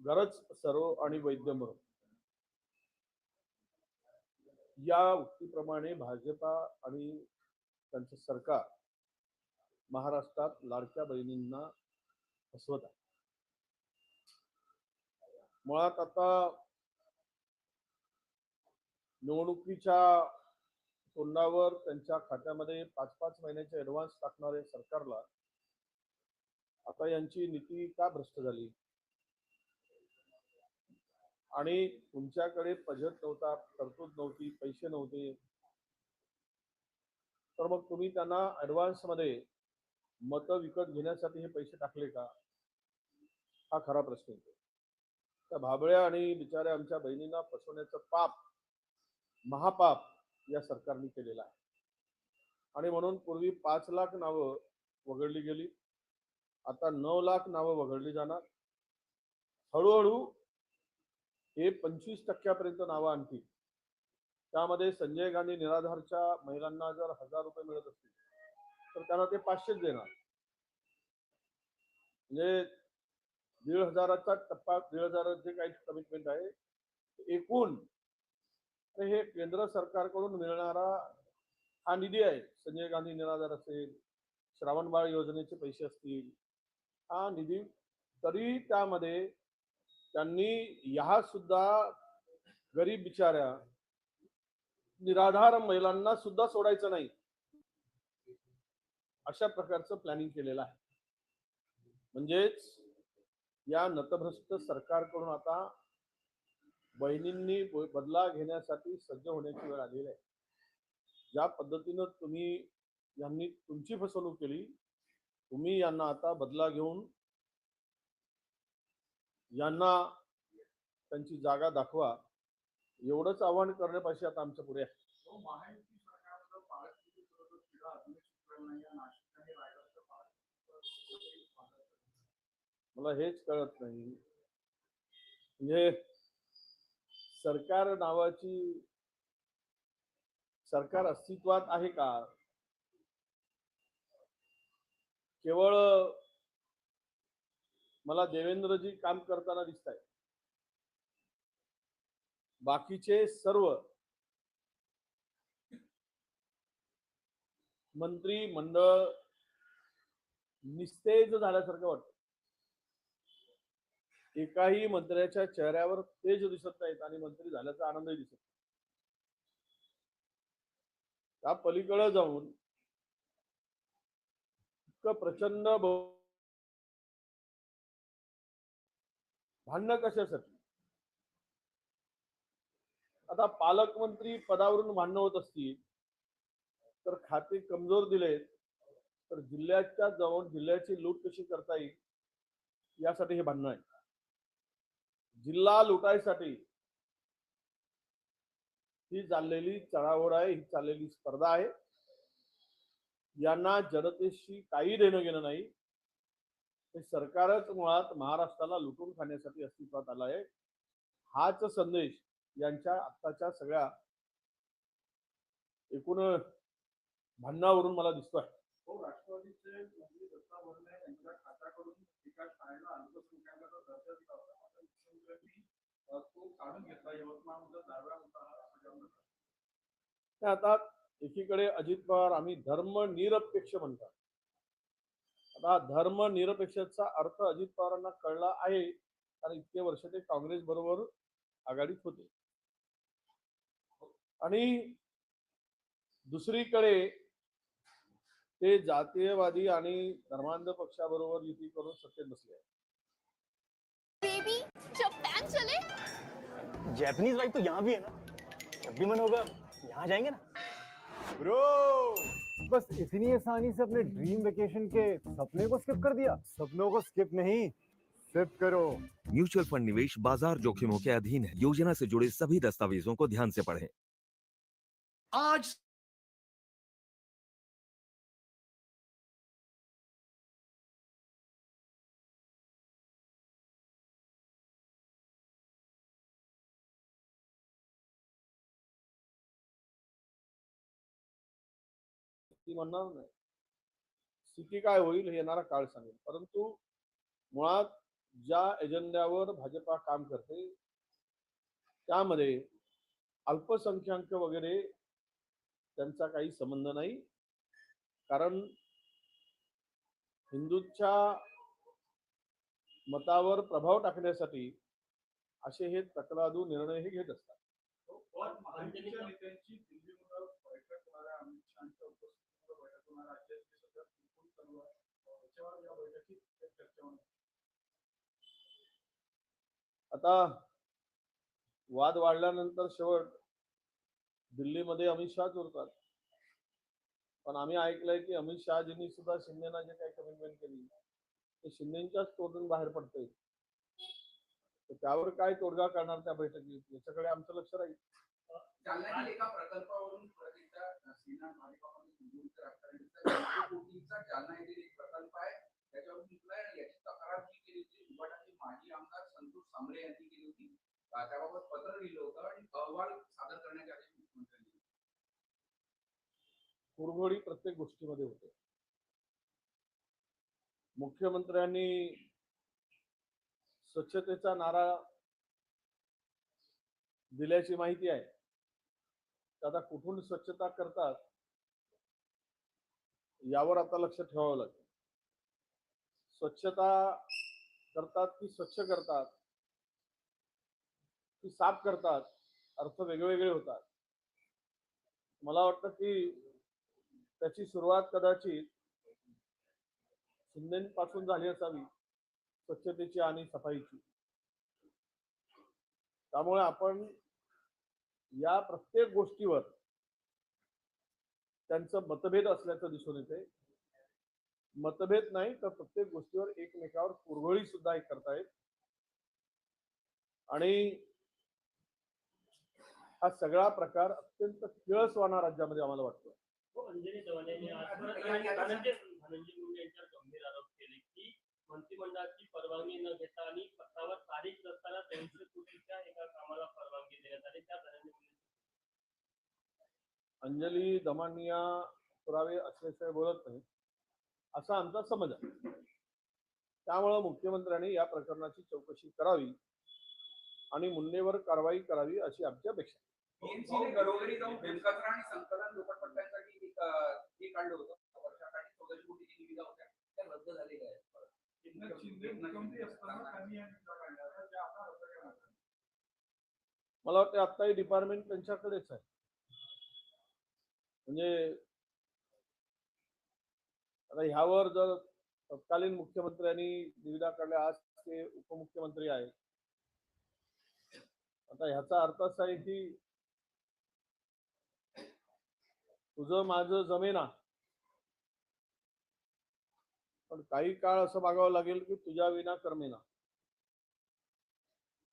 गरज सर्व आणि वैद्य म्हणून. या उक्तीप्रमाणे भाजपा आणि त्यांचं सरकार महाराष्ट्रात लाडक्या बहिणींना फसवत आहे. मुळात आता निवडणुकीच्या तोंडावर त्यांच्या खात्यामध्ये पाच पाच महिन्याचे ऍडव्हान्स टाकणारे सरकारला आता यांची नीती का भ्रष्ट झाली? आणि तुमच्याकडे बजेट नव्हता तरतूद नव्हती पैसे नव्हते. तर मग तुम्ही त्यांना ऍडव्हान्समध्ये मतं विकत घेण्यासाठी हे पैसे टाकले का? हा खरा प्रश्न येतो त्या भाबळ्या आणि बिचाऱ्या आमच्या बहिणींना फसवण्याचं पाप महापाप या सरकारने केलेलं आहे. आणि म्हणून पूर्वी पाच लाख नावं वगळली गेली आता नऊ लाख नावं वगळली जाणार. हळूहळू हे पंचवीस टक्क्यापर्यंत नावं आणतील. त्यामध्ये संजय गांधी निराधारच्या महिलांना जर हजार रुपये मिळत असतील तर त्याला ते पाचशेच देणार. म्हणजे दीड हजाराचा टप्पा दीड हजाराचे काही कमिटमेंट आहे एकूण हे केंद्र सरकारकडून मिळणारा हा निधी आहे. संजय गांधी निराधार असेल श्रावणबाळ योजनेचे पैसे असतील हा निधी तरी त्यामध्ये त्यांनी ह्या सुद्धा गरीब बिचाऱ्या निराधार महिलांना सुद्धा सोडायचं नाही. अशा प्रकारचं प्लॅनिंग केलेलं आहे. म्हणजेच या नतभ्रष्ट सरकारकडून आता बहिणींनी बदला घेण्यासाठी सज्ज होण्याची वेळ आलेली आहे. ज्या पद्धतीनं तुम्ही यांनी तुमची फसवणूक केली तुम्ही यांना आता बदला घेऊन यांना त्यांची जागा दाखवा. एवढंच आव्हान करण्यापाशी आता आमच्या पुढे आहे तो महायुती सरकारचं पालकमंत्री विरोधात तिला अजूनही सुटलेलं नाही आहे. नाशिक आणि रायगडचं पालकमंत्री मला हेच कळत नाही. म्हणजे सरकार नावाची सरकार अस्तित्वात आहे का? केवळ मला देवेंद्रजी काम करताना दिसत आहे बाकीचे सर्व मंत्री मंडळ निस्तेज झाल्यासारखं वाटतं. एकाही मंत्र्याच्या चेहऱ्यावर तेज दिसत नाहीत आणि मंत्री झाल्याचा आनंदही दिसत त्या पलीकडे जाऊन इतकं प्रचंड भांडण भांडणं कशासाठी? आता पालकमंत्री पदावरून भांडणं होत असतील तर खाते कमजोर दिलेत तर जिल्ह्याच्या जाऊन जिल्ह्याची लूट कशी करता येईल? यासाठी हे भांडणं आहे जिल्हा लुटायसाठी ही चाललेली चढाओढ आहे ही चाललेली स्पर्धा आहे. यांना जनतेशी काही देणं घेणं नाही. हे सरकारच मुळात महाराष्ट्राला लुटून खाण्यासाठी अस्तित्वात आलं आहे हाच संदेश यांच्या आत्ताच्या सगळ्या एकूण भांडणावरून मला दिसतोय तो राष्ट्रवादीचे मंत्री दत्ता भरणे यांच्या खात्याकडून एका शाळेला अल्पसंख्याकाचा दर्जा दिला होता मात्र मुख्यमंत्र्यांनी अ, तो काढून घेतला यवतमाळमध्ये दाव्या होता असं त्यांना ते आता एकीकडे अजित पवार आम्ही धर्मनिरपेक्ष म्हणतात. आता धर्मनिरपेक्षचा अर्थ अजित पवारांना कळला आहे. कारण इतके वर्ष ते काँग्रेस बरोबर आघाडीत होते. आणि दुसरीकडे ते जातीयवादी आणि धर्मांध पक्षाबरोबर युती करून सत्तेत बसले जैपनीज वाइफ तो यहाँ भी है ना। जब भी मन होगा यहाँ जाएँगे ना। ब्रो। बस इतनी आसानी से अपने ड्रीम वेकेशन के सपने को स्किप कर दिया। सपनों को स्किप नहीं सिप करो। म्यूचुअल फंड निवेश बाज़ार जोखिमों के अधीन है। योजना से जुड़े सभी दस्तावेजों को ध्यान से पढ़ें। आज ती म्हणणार नाही. स्थिती काय होईल हे येणारा काळ सांगेल. परंतु मुळात ज्या एजेंड्यावर भाजपा काम करते त्यामध्ये अल्पसंख्याक वगैरे त्यांचा काही संबंध नाही. कारण हिंदूंच्या मतावर प्रभाव टाकण्यासाठी असे हे तकलादू निर्णय हे घेत असतात आता वाद वाढल्यानंतर शेवट दिल्लीमध्ये अमित शहाच उरतात पण आम्ही ऐकलंय की अमित शहाजींनी सुद्धा शिंदेना जे काही कमिटमेंट केली ते शिंदेच्याच तोडून बाहेर पडते तर त्यावर काय तोडगा करणार त्या बैठकीत? याच्याकडे आमचं लक्ष राहील. एका प्रकल्पावरून कुरघोडी प्रत्येक गोष्टीमध्ये होते. मुख्यमंत्र्यांनी स्वच्छतेचा नारा दिल्याची माहिती आहे. तर आता कुठून स्वच्छता करतात? यावर आता लक्ष ठेवावं लागेल. स्वच्छता करतात की स्वच्छ करतात? की साफ करतात? अर्थ वेगवेगळे होतात. मला वाटतं की त्याची सुरुवात कदाचित शिंदेपासून झाली असावी स्वच्छतेची आणि सफाईची. त्यामुळे आपण या प्रत्येक गोष्टीवर त्यांचं मतभेद असल्याचं दिसून येते मतभेद नाही तर प्रत्येक गोष्टीवर एकमेकावर पुरवळी सुद्धा एक करतायत. आणि हा सगळा प्रकार अत्यंत किळसवाना राज्यामध्ये आम्हाला वाटतो हो, यांच्यावर गंभीर केले की मंत्रिमंडळाची परवानगी न घेता आणि पत्रावर तारीख नसताना दोनशे कोटीच्या एका कामाला परवानगी देण्यात आली. त्या धनंजय मुंडे अंजली दमानिया पुरावे असल्याशिवाय बोलत नाही असा आमचा समज आहे. त्यामुळं मुख्यमंत्र्यांनी या प्रकरणाची चौकशी करावी आणि मुंडेवर कारवाई करावी अशी आमची अपेक्षा हे. मला वाटतं आत्ताही डिपार्टमेंट त्यांच्याकडेच आहे. म्हणजे आता ह्यावर जर तत्कालीन मुख्यमंत्र्यांनी निविदा काढल्या आज ते उपमुख्यमंत्री आहेत. आता ह्याचा अर्थ असा आहे की तुझं माझं जमेना. पण काही काळ असं मागावं लागेल की तुझ्या विना कर्मेना.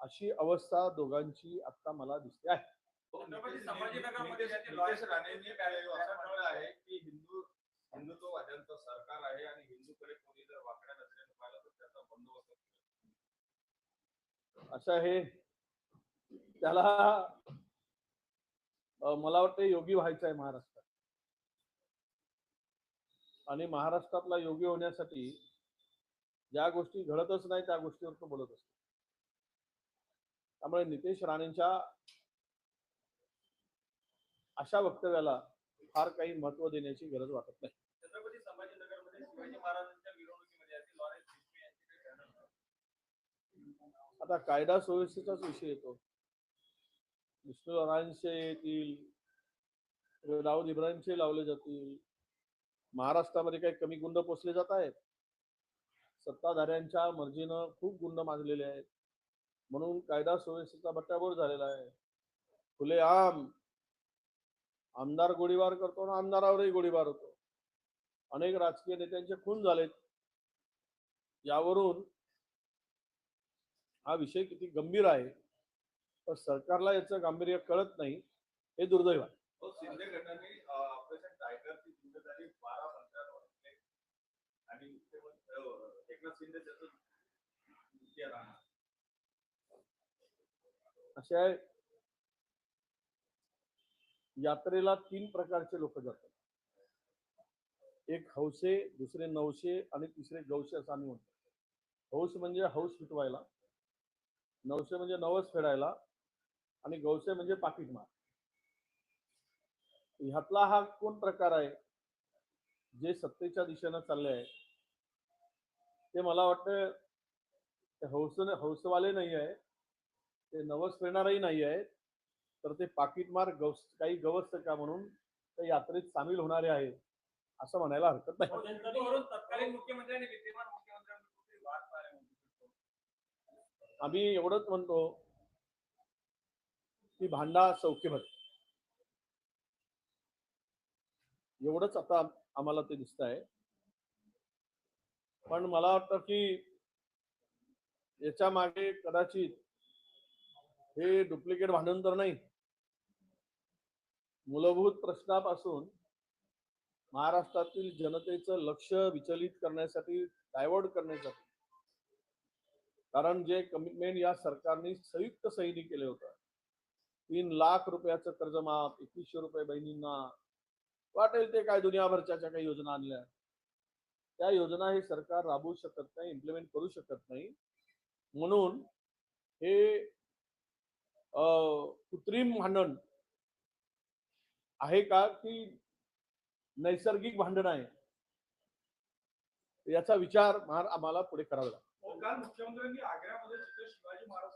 अशी अवस्था दोघांची आता मला दिसते आहे. म्हटलं आहे की हिंदू हिंदुत्ववाद्यांचं सरकार आहे आणि हिंदूकडे कोणी जर वाकड्या नजरेनं पाहिलं तर त्याचा बंदोबस्त केला. असं हे त्याला मला वाटतं योगी व्हायचं आहे महाराष्ट्रात. आणि महाराष्ट्रातला योगी होण्यासाठी ज्या गोष्टी घडतच नाही त्या गोष्टीवर तो बोलत असतो. त्यामुळे नितेश राणेंच्या अशा वक्तव्याला फार काही महत्त्व देण्याची गरज वाटत नाही. आता कायदा सुव्यवस्थेचाच विषय येतो. विष्णू नारायणचे येतील दाऊद इब्राहिमचे लावले जातील महाराष्ट्रामध्ये काही कमी गुंड पोचले जात आहेत. सत्ताधाऱ्यांच्या मर्जीनं खूप गुंड माजलेले आहेत. म्हणून कायदा सुव्यवस्थेचा बट्ट्याबोळ झालेला आहे. खुले आम आमदार गोळीबार करतो आणि आमदारावरही गोळीबार होतो. अनेक राजकीय नेत्यांचे खून झालेत. यावरून हा विषय किती गंभीर आहे तर सरकारला याचं गांभीर्य कळत नाही हे दुर्दैव आहे. हो, यात्रेला तीन प्रकारचे लोक जातात. एक हौसे दुसरे नवशे आणि तिसरे गौशे असं आम्ही म्हणतो. हौस म्हणजे हौस फिटवायला नवशे म्हणजे नवस फेडायला आणि गौशे म्हणजे पाकिट मार. ह्यातला हा कोण प्रकार आहे? जे सत्तेच्या दिशेनं चालले आहे. ते मला वाटतं ते हौस हौसवाले नाही आहे ते नवस फेडणारही नाही आहेत तर ते पाकिटमार गवस काही गवस्त का म्हणून त्या यात्रेत सामील होणारे आहेत असं म्हणायला हरकत नाही. आम्ही एवढंच म्हणतो की भांडा चौकीभर एवढंच आता आम्हाला ते दिसत आहे. पण मला वाटतं की याच्या मागे कदाचित हे डुप्लिकेट भांडण तर नाही. मूलभूत प्रश्नापासून महाराष्ट्रातील जनतेचं लक्ष विचलित करण्यासाठी डायव्हर्ट करण्यासाठी. कारण जे कमिटमेंट या सरकारने संयुक्त सहीनी केले होतं. तीन लाख रुपयाचं कर्जमाफ एकवीसशे रुपये बहिणींना. वाटेल ते काय दुनियाभरच्या ज्या काही योजना आणल्या. त्या योजना हे सरकार राबवू शकत नाही इम्प्लिमेंट करू शकत नाही. म्हणून हे अं, कृत्रिम भांडण आहे का की नैसर्गिक भांडण आहे? याचा विचार महार- आम्हाला पुढे करावा लागतो हो, काल मुख्यमंत्र्यांनी आग्र्यामध्ये शिवाजी महाराज